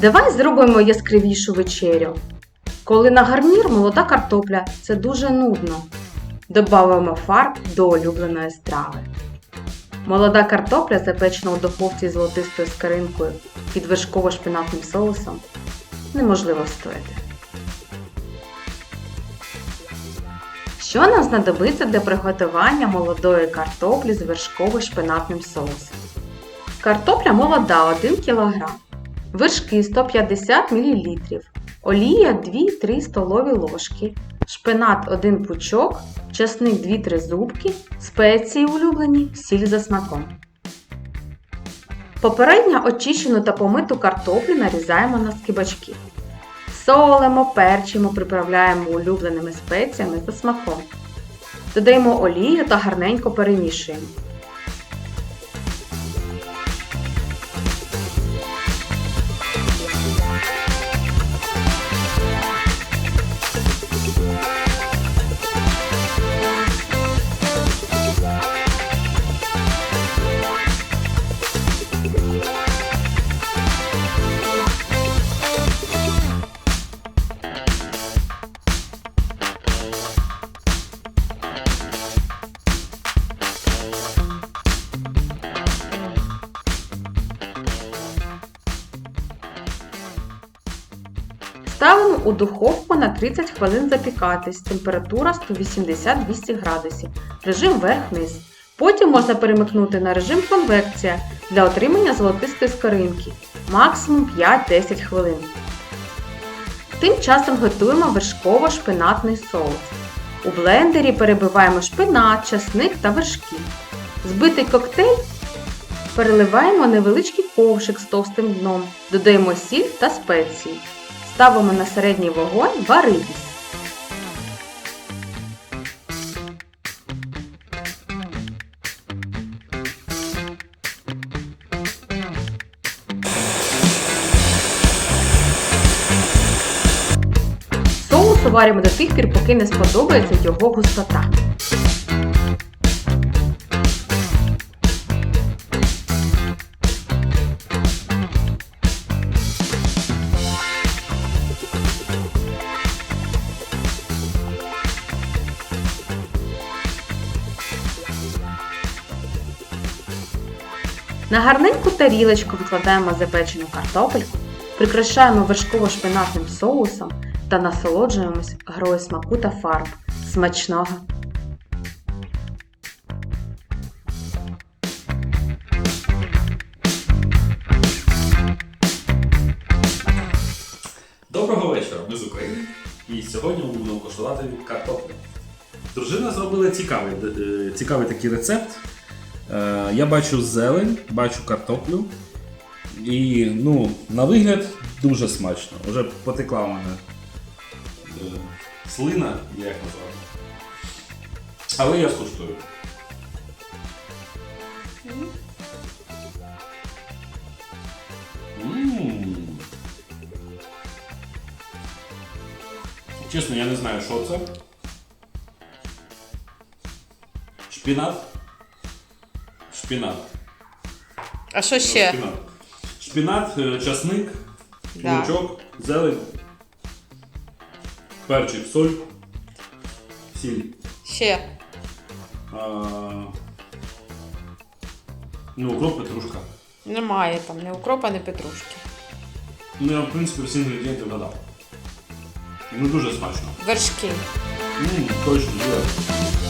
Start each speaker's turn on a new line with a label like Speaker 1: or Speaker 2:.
Speaker 1: Давай зробимо яскравішу вечерю. Коли на гарнір молода картопля це дуже нудно. Добавимо фарб до улюбленої страви. Молода картопля, запечена у духовці з золотистою скаринкою під вершково-шпинатним соусом, неможливо встояти. Що нам знадобиться для приготування молодої картоплі з вершково-шпинатним соусом? Картопля молода 1 кг, вершки 150 мл, олія 2-3 столові ложки, шпинат 1 пучок, часник 2-3 зубки, спеції улюблені, сіль за смаком. Попередньо очищену та помиту картоплю нарізаємо на скибочки. Солимо, перчимо, приправляємо улюбленими спеціями за смаком. Додаємо олію та гарненько перемішуємо. Ставимо у духовку на 30 хвилин запікатись, температура 180-200 градусів, режим верх-низ. Потім можна перемикнути на режим конвекція для отримання золотистої скоринки, максимум 5-10 хвилин. Тим часом готуємо вершково-шпинатний соус. У блендері перебиваємо шпинат, часник та вершки. Збитий коктейль переливаємо невеличкий ковшик з товстим дном, додаємо сіль та спеції. Ставимо на середній вогонь варитись. Соус варимо до тих пір, поки не сподобається його густота. На гарненьку тарілочку викладаємо запечену картопельку, прикрашаємо вершково-шпинатним соусом та насолоджуємось грою смаку та фарб. Смачного!
Speaker 2: Доброго вечора, ми з України. І сьогодні ми будемо коштувати картоплю. Дружина зробила цікавий, е, цікавий такий рецепт. Е, Я бачу зелень, бачу картоплю. І ну, на вигляд дуже смачно. Вже потекла у мене е, слина, як назвати. Але я скуштую. Чесно, я не знаю, що це. Шпінат. Шпінат.
Speaker 3: А що ще?
Speaker 2: Шпінат. Шпінат, е, часник,
Speaker 3: Да.
Speaker 2: лучок, зелень, перчик, соль, сіль.
Speaker 3: Ще.
Speaker 2: А, ну, укроп, петрушка.
Speaker 3: Немає там ні укропа, ні петрушки.
Speaker 2: Ну, я, в принципі, всі інгредієнти вгадав. Ну, дуже смачно.
Speaker 3: Вершки.
Speaker 2: Ммм, точно, дуже.